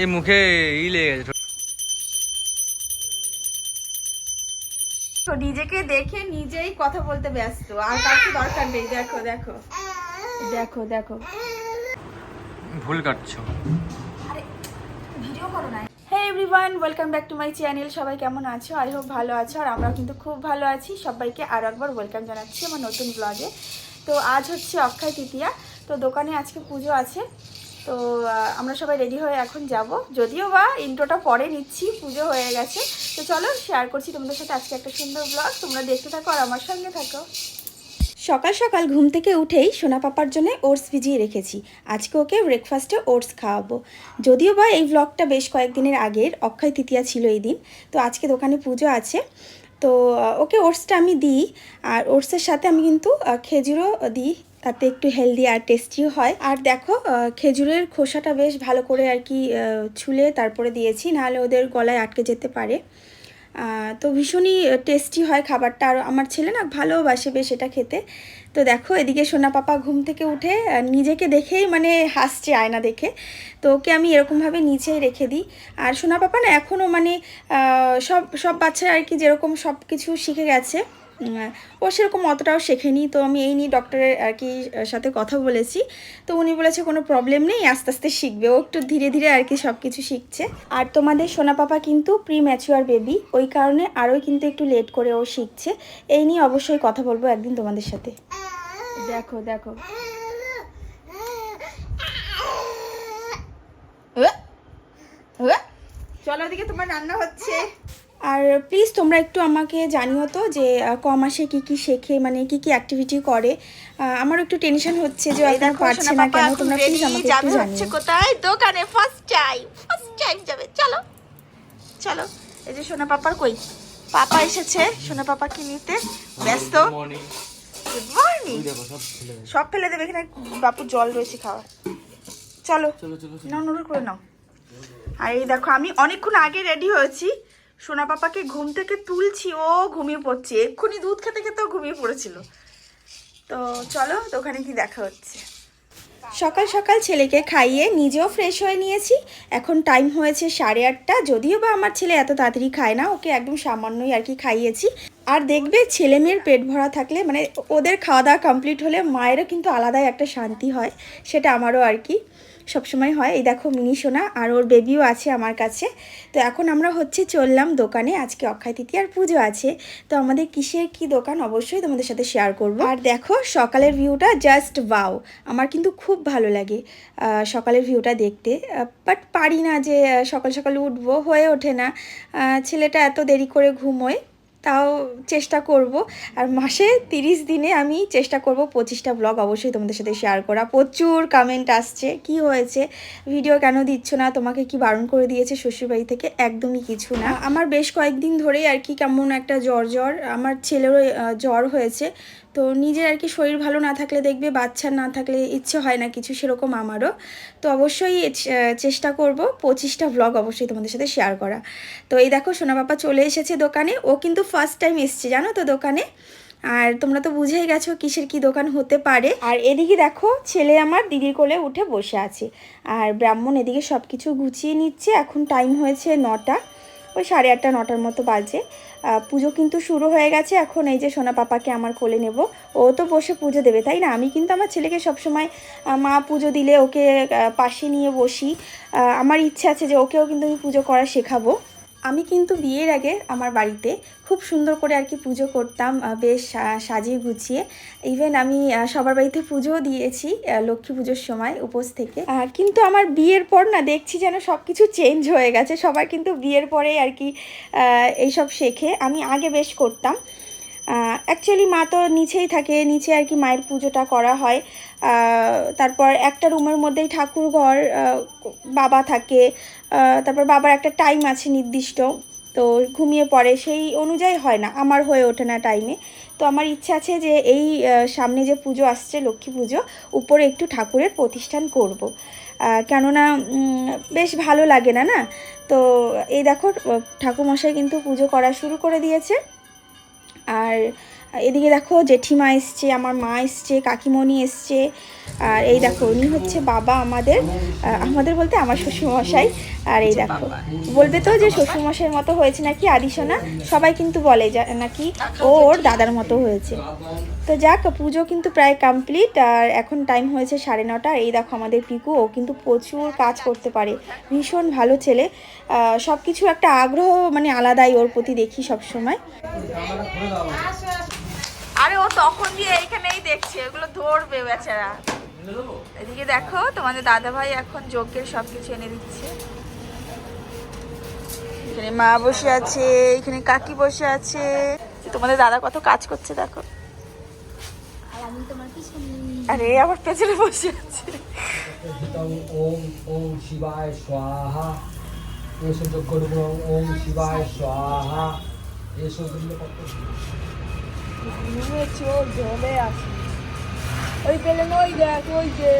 এই মুখে ই লেগে গেছে তো নিজেকে দেখে নিজেই কথা বলতে ব্যস্ত আর কাউকে দরকার নেই? দেখো দেখো। দেখো দেখো। ভুল কাটছো। ভিডিও করো না। Hey everyone welcome back to my channel সবাই কেমন আছো? আই হোপ ভালো আছো আর আমরাও কিন্তু খুব ভালো আছি। সবাইকে আরও একবার ওয়েলকাম জানাচ্ছি আমার নতুন ব্লগে তো আজ হচ্ছে অক্ষয় তৃতীয়া। তো দোকানে আজকে পুজো আছে। তো আমরা সবাই রেডি হয়ে এখন যাব। যদিও বা ইন্ট্রোটা পরে নিচ্ছি, পুজো হয়ে গেছে। তো চলো শেয়ার করছি তোমাদের সাথে আজকে একটা সুন্দর ব্লগ তোমরা দেখতে থাকো আর আমার সঙ্গে থাকো। সকাল সকাল ঘুম থেকে উঠেই সোনা পাপার জন্য ওটস ভিজিয়ে রেখেছি। আজকে ওকে ব্রেকফাস্টে ওটস খাওয়াবো। যদিও বা এই ব্লগটা বেশ কয়েকদিনের আগের, অক্ষয় তৃতীয়া ছিল এই দিন। তো আজকে দোকানে পুজো আছে। তো ওকে ওটসটা আমি দিই। আর ওটসের সাথে আমি কিন্তু খেজুরও দিই। তাতে একটু হেলদি আর টেস্টিও হয়। আর দেখো খেজুরের খোসাটা বেশ ভালো করে আর কি ছুলে তারপরে দিয়েছি, নাহলে ওদের গলায় আটকে যেতে পারে। তো ভীষণই টেস্টি হয় খাবারটা। আর আমার ছেলে না ভালোবাসে বেশ এটা খেতে। তো দেখো, এদিকে সোনা পাপা ঘুম থেকে উঠে নিজেকে দেখেই মানে হাসছে আয়না দেখে। তো ওকে আমি এরকমভাবে নিচেই রেখে দিই। আর সোনা পাপা না এখনও মানে সব সব বাচ্চারা আর কি যেরকম সব কিছু শিখে গেছে। ও সেরকম অতটাও শেখেনি। তো আমি এই নিয়ে ডক্টরের আর কি সাথে কথা বলেছি। তো উনি বলেছে, কোনো প্রবলেম নেই, আস্তে আস্তে শিখবে। ও একটু ধীরে ধীরে আর কি সব কিছু শিখছে। আর তোমাদের সোনা পাপা কিন্তু প্রি ম্যাচুয়ার বেবি ওই কারণে আরও কিন্তু একটু লেট করে ও শিখছে। এই নিয়ে অবশ্যই কথা বলব একদিন তোমাদের সাথে। দেখো দেখো। চলো, ওদিকে তোমার রান্না হচ্ছে। আর প্লিজ তোমরা একটু আমাকে জানিও তো যে ক মাসে কি কি শেখে মানে কি কি অ্যাক্টিভিটি করে। আমার একটু টেনশন হচ্ছে যে এখন পারছে না কেন তোমরা প্লিজ আমাকে একটু জানিও। কোথায়? দোকানে ফার্স্ট টাইম ফার্স্ট টাইম যাবে। চলো চলো। এই যে সোনা পাপার কই? পাপা এসেছে সোনা পাপাকে নিতে। ব্যস্ত। মর্নিং গুড মর্নিং সব ফেলে দেবে। এখানে বাপু জল রয়েছে খাওয়া চলো চলো চলো নাও নুডল করে নাও। আর এই দেখো আমি অনেকক্ষণ আগে রেডি হয়েছি। সোনা পাপাকে ঘুম থেকে তুলছি, ও ঘুমিয়ে পড়ছে। এক্ষুনি দুধ খেতে খেতেও ঘুমিয়ে পড়েছিল। তো চলো, তো ওখানে কি দেখা হচ্ছে। সকাল সকাল ছেলেকে খাইয়ে নিজেও ফ্রেশ হয়ে নিয়েছি। এখন টাইম হয়েছে সাড়ে আটটা। যদিও বা আমার ছেলে এত তাড়াতাড়ি খায় না, ওকে একদম সামান্যই আর কি খাইয়েছি। আর দেখবে ছেলে মেয়ের পেট ভরা থাকলে মানে ওদের খাওয়া দাওয়া কমপ্লিট হলে মায়েরও কিন্তু আলাদাই একটা শান্তি হয়, সেটা আমারও আর কি। সবসময় হয়। এই দেখো মিনি সোনা আর ওর বেবিও আছে আমার কাছে। তো এখন আমরা হচ্ছে চললাম দোকানে। আজকে অক্ষয় তৃতীয়ার পুজো আছে। তো আমাদের কিসের কি দোকান অবশ্যই তোমাদের সাথে শেয়ার করব। আর দেখো সকালের ভিউটা জাস্ট বাও আমার কিন্তু খুব ভালো লাগে সকালের ভিউটা দেখতে। বাট পারি না যে সকাল সকাল উঠবো, হয়ে ওঠে না। ছেলেটা এত দেরি করে ঘুমোয়। তাও চেষ্টা করব। আর মাসে তিরিশ দিনে আমি চেষ্টা করব পঁচিশটা ব্লগ অবশ্যই তোমাদের সাথে শেয়ার করা। প্রচুর কমেন্ট আসছে। কি হয়েছে? ভিডিও কেন দিচ্ছ না? তোমাকে কি বারণ করে দিয়েছে শ্বশুরবাড়ি থেকে? একদমই কিছু না। আমার বেশ কয়েকদিন ধরেই আর কি কেমন একটা জ্বর জ্বর আমার ছেলেরও জ্বর হয়েছে। তো নিজের আর কি শরীর ভালো না থাকলে দেখবে বাচ্চা না থাকলে ইচ্ছে হয় না কিছু সেরকম আমারও। তো অবশ্যই চেষ্টা করব পঁচিশটা ব্লগ অবশ্যই তোমাদের সাথে শেয়ার করা। তো এই দেখো সোনা বাবা চলে এসেছে দোকানে। ও কিন্তু ফার্স্ট টাইম এসছে, জানো তো দোকানে? আর তোমরা তো বুঝেই গেছো কিসের কি দোকান হতে পারে। আর এদিকে দেখো ছেলে আমার দিদির কোলে উঠে বসে আছে। আর ব্রাহ্মণ এদিকে সব কিছু গুছিয়ে নিচ্ছে। এখন টাইম হয়েছে নটা, ওই সাড়ে আটটা, নটার মতো বাজে। পুজো কিন্তু শুরু হয়ে গেছে। এখন এই যে সোনা পাপাকে আমার কোলে নেব। ও তো বসে পুজো দেবে, তাই না? আমি কিন্তু আমার ছেলেকে সবসময় মা পুজো দিলে ওকে পাশে নিয়ে বসি। আমার ইচ্ছা আছে যে ওকেও কিন্তু আমি পুজো করা শেখাবো। আমি কিন্তু বিয়ের আগে আমার বাড়িতে খুব সুন্দর করে আর কি পুজো করতাম বেশ সাজিয়ে গুছিয়ে। ইভেন আমি সবার বাড়িতে পুজোও দিয়েছি লক্ষ্মী পুজোর সময় উপোস থেকে। কিন্তু আমার বিয়ের পর না দেখছি যেন সব কিছু চেঞ্জ হয়ে গেছে। সবার কিন্তু বিয়ের পরে আর কি এইসব শেখে। আমি আগে বেশ করতাম। অ্যাকচুয়ালি মা তো নিচেই থাকে, নিচে আর কি মায়ের পুজোটা করা হয়। তারপর একটা রুমের মধ্যেই ঠাকুর ঘর বাবা থাকে তারপর বাবার একটা টাইম আছে নির্দিষ্ট, তো ঘুমিয়ে পড়ে। সেই অনুযায়ী হয় না, আমার হয়ে ওঠে না টাইমে তো আমার ইচ্ছা আছে যে এই সামনে যে পুজো আসছে, লক্ষ্মী পুজো, উপরে একটু ঠাকুরের প্রতিষ্ঠান করব। কেননা বেশ ভালো লাগে না না? তো এই দেখো, ঠাকুরমশাই কিন্তু পুজো করা শুরু করে দিয়েছে। আর এদিকে দেখো জেঠিমা এসছে, আমার মা এসছে, কাকিমণি এসছে। আর এই দেখো, উনি হচ্ছে বাবা আমাদের আমাদের বলতে আমার শ্বশুরমশাই। আর এই দেখো, বলবে তো যে শ্বশুরমশাইয়ের মতো হয়েছে নাকি আদিশোনা সবাই কিন্তু বলে যা, নাকি ওর দাদার মতো হয়েছে। তো যাক, পুজো কিন্তু প্রায় কমপ্লিট আর এখন টাইম হয়েছে সাড়ে নটা। এই দেখো আমাদের পিকু, ও কিন্তু প্রচুর কাজ করতে পারে। ভীষণ ভালো ছেলে। সব কিছু একটা আগ্রহ মানে আলাদাই ওর প্রতি দেখি সব সময় আরে ও তখন দিয়ে এইখানেই দেখছে ওগুলো ধরবে বেচারা। এদিকে দেখো তোমাদের দাদা ভাই এখন যজ্ঞের সব কিছু এনে দিচ্ছে। এখানে মা বসে আছে এখানে কাকি বসে আছে। তোমাদের দাদা কত কাজ করছে দেখো। আরে আবার পেছনে। বসে আছে। ওম ওম শিবায় স্বাহা। এসো যজ্ঞ ওম শিবায় স্বাহা। এসো বিল্লপত্র চোর জলে আছে ওই পেলেন ওই দেখ ওই যে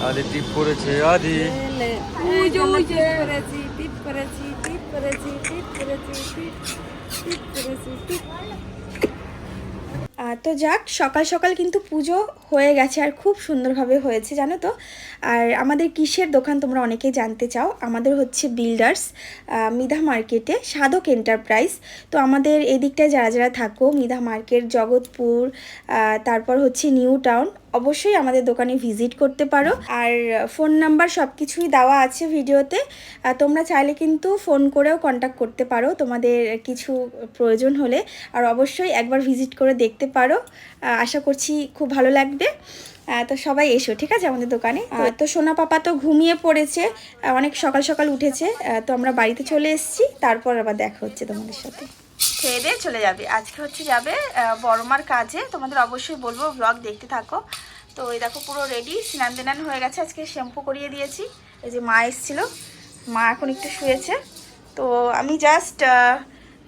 আদি টিপ করেছে আদি যে করেছি, টিপ করেছি টিপ করেছি টিপ করেছি, টিপ টিপ করেছি, টিপ। তো যাক, সকাল সকাল কিন্তু পুজো হয়ে গেছে আর খুব সুন্দরভাবে হয়েছে, জানো তো? আর আমাদের কিসের দোকান তোমরা অনেকেই জানতে চাও? আমাদের হচ্ছে বিল্ডার্স মিধা মার্কেটে সাধক এন্টারপ্রাইজ তো আমাদের এদিকটায় যারা যারা থাকো, মিধা মার্কেট জগৎপুর তারপর হচ্ছে নিউ টাউন অবশ্যই আমাদের দোকানে ভিজিট করতে পারো। আর ফোন নাম্বার সব কিছুই দেওয়া আছে ভিডিওতে। তোমরা চাইলে কিন্তু ফোন করেও কন্ট্যাক্ট করতে পারো। তোমাদের কিছু প্রয়োজন হলে। আর অবশ্যই একবার ভিজিট করে দেখতে পারো। আশা করছি খুব ভালো লাগবে। তো সবাই এসো, ঠিক আছে, আমাদের দোকানে? তো সোনা পাপা তো ঘুমিয়ে পড়েছে। অনেক সকাল সকাল উঠেছে। তো আমরা বাড়িতে চলে এসেছি। তারপর আবার দেখা হচ্ছে তোমাদের সাথে। খেয়ে দিয়ে চলে যাবে। আজকে হচ্ছে যাবে বড়মার কাজে। তোমাদের অবশ্যই বলব ব্লগ দেখতে থাকো। তো এই দেখো, পুরো রেডি স্নান দিনান হয়ে গেছে। আজকে শ্যাম্পু করিয়ে দিয়েছি। এই যে মা এসেছিল। মা এখন একটু শুয়েছে। তো আমি জাস্ট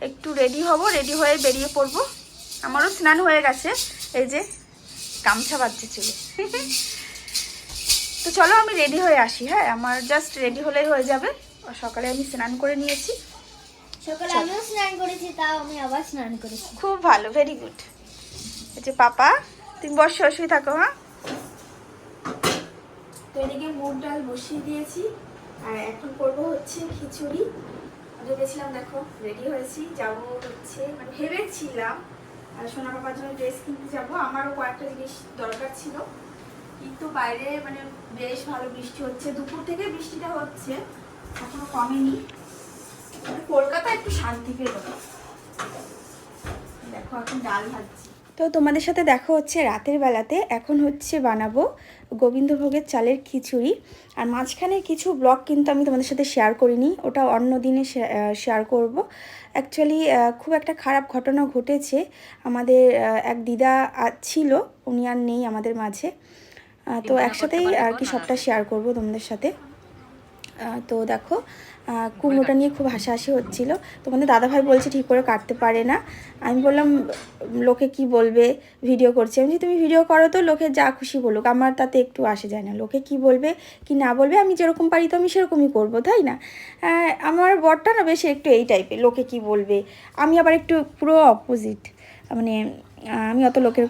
একটু রেডি হব রেডি হয়ে বেরিয়ে পড়ব। আমারও স্নান হয়ে গেছে। এই যে গামছা বাজছে ছিল তো চলো আমি রেডি হয়ে আসি হ্যাঁ? আমার জাস্ট রেডি হলেই হয়ে যাবে। সকালে আমি স্নান করে নিয়েছি। সকালে আমিও স্নান করেছি তাও আমি আবার স্নান করেছি। খুব ভালো ভেরি গুড এই যে পাপা তুমি বসে শুয়ে থাকো হ্যাঁ? তো এদিকে মুগ ডাল বসিয়ে দিয়েছি আর এখন করব হচ্ছে খিচুড়ি। ভেবেছিলাম দেখো রেডি হয়েছি যাব হচ্ছে মানে ভেবেছিলাম আর সোনা পাপার জন্য ড্রেস কিনতে যাব। আমারও কয়েকটা জিনিস দরকার ছিল। কিন্তু বাইরে মানে বেশ ভালো বৃষ্টি হচ্ছে দুপুর থেকে বৃষ্টিটা হচ্ছে এখনও কমেনি। মানে শান্তি পেল দেখো এখন ডাল ভাজছি। তো তোমাদের সাথে দেখা হচ্ছে রাতের বেলাতে। এখন হচ্ছে বানাবো গোবিন্দভোগের চালের খিচুড়ি। আর মাঝখানে কিছু ব্লগ কিন্তু আমি তোমাদের সাথে শেয়ার করিনি। ওটা অন্য দিনে শেয়ার করব। অ্যাকচুয়ালি খুব একটা খারাপ ঘটনা ঘটেছে। আমাদের এক দিদা ছিল উনি আর নেই আমাদের মাঝে। তো একসাথেই আর কি সবটা শেয়ার করব তোমাদের সাথে। তো দেখো কুমড়োটা নিয়ে খুব হাসাহাসি হচ্ছিল। তোমাদের দাদাভাই বলছে, ঠিক করে কাটতে পারে না। আমি বললাম, লোকে কি বলবে? ভিডিও করছে। আমি তুমি ভিডিও করো তো, লোকে যা খুশি বলুক। আমার তাতে একটু আসে যায় না। লোকে কি বলবে, কি না বলবে, আমি যেরকম পারি তো আমি সেরকমই করব, তাই না? আমার বরটা না বেশি একটু এই টাইপের লোকে কি বলবে? আমি আবার একটু পুরো অপোজিট মানে আমি অত লোকের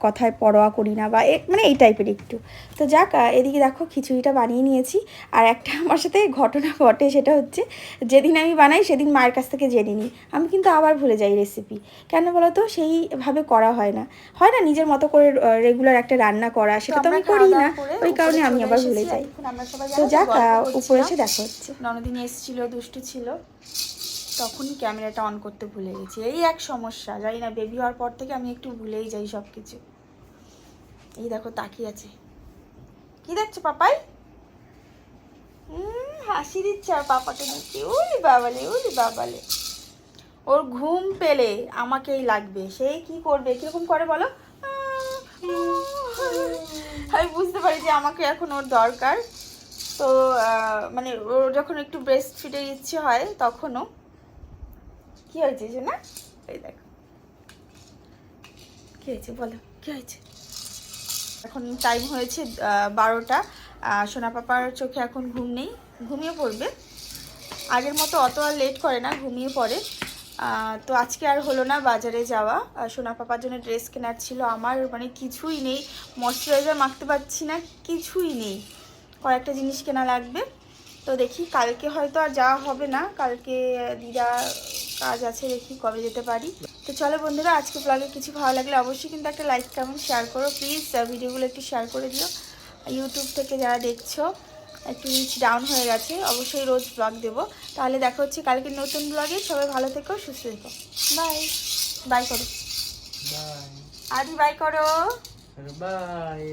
কথায় পরোয়া করি না বা মানে এই টাইপের একটু। তো যাক এদিকে দেখো খিচুড়িটা বানিয়ে নিয়েছি। আর একটা আমার সাথে ঘটনা ঘটে সেটা হচ্ছে যেদিন আমি বানাই সেদিন মায়ের কাছ থেকে জেনে নিই। আমি কিন্তু আবার ভুলে যাই রেসিপি কেন বলো তো সেইভাবে করা হয় না। হয় না নিজের মতো করে রেগুলার একটা রান্না করা সেটা তো আমি করি না। ওই কারণে আমি আবার ভুলে যাই। তো যাক উপরে এসে দেখা হচ্ছে। ননদিনী এসেছিল দুষ্টু ছিল। তখনই ক্যামেরাটা অন করতে ভুলে গেছি। এই এক সমস্যা, জানি না বেবি হওয়ার পর থেকে আমি একটু ভুলেই যাই সব কিছু এই দেখো, তাকিয়ে আছে। কি দেখছ, পাপাই? হাসি দিচ্ছে আর পাপাকে দিচ্ছে উলি বাবালে উলি বাবালে। ওর ঘুম পেলে আমাকেই লাগবে। সে কি করবে, কীরকম করে বলো? আমি বুঝতে পারি যে আমাকে এখন ওর দরকার। তো মানে ওর যখন একটু ব্রেস্ট ফিটের ইচ্ছে হয়, তখনও কি হয়েছে যে না এই দেখো। কি হয়েছে বলো, কি হয়েছে? এখন টাইম হয়েছে বারোটা। সোনা পাপার চোখে এখন ঘুম নেই, ঘুমিয়ে পড়বে। আগের মতো অত আর লেট করে না, ঘুমিয়ে পড়ে। তো আজকে আর হলো না বাজারে যাওয়া। সোনা পাপার জন্য ড্রেস কেনার ছিল আমার মানে কিছুই নেই। ময়শ্চারাইজার মাখতে পারছি না, কিছুই নেই। কয়েকটা জিনিস কেনা লাগবে। তো দেখি কালকে হয়তো আর যাওয়া হবে না। কালকে দিদা কাজ আছে দেখি কবে যেতে পারি। তো চলো বন্ধুরা আজকে ব্লগে কিছু ভালো লাগলে অবশ্যই কিন্তু একটা লাইক কমেন্ট শেয়ার করো। প্লিজ ভিডিওগুলো একটু শেয়ার করে দিও। ইউটিউব থেকে যারা দেখছ একটু রিচ ডাউন হয়ে গেছে অবশ্যই রোজ ব্লগ দেবো। তাহলে দেখা হচ্ছে কালকে নতুন ব্লগে সবাই ভালো থেকো সুস্থ থেকো। বাই বাই করো। বাই আদি বাই করো। বাই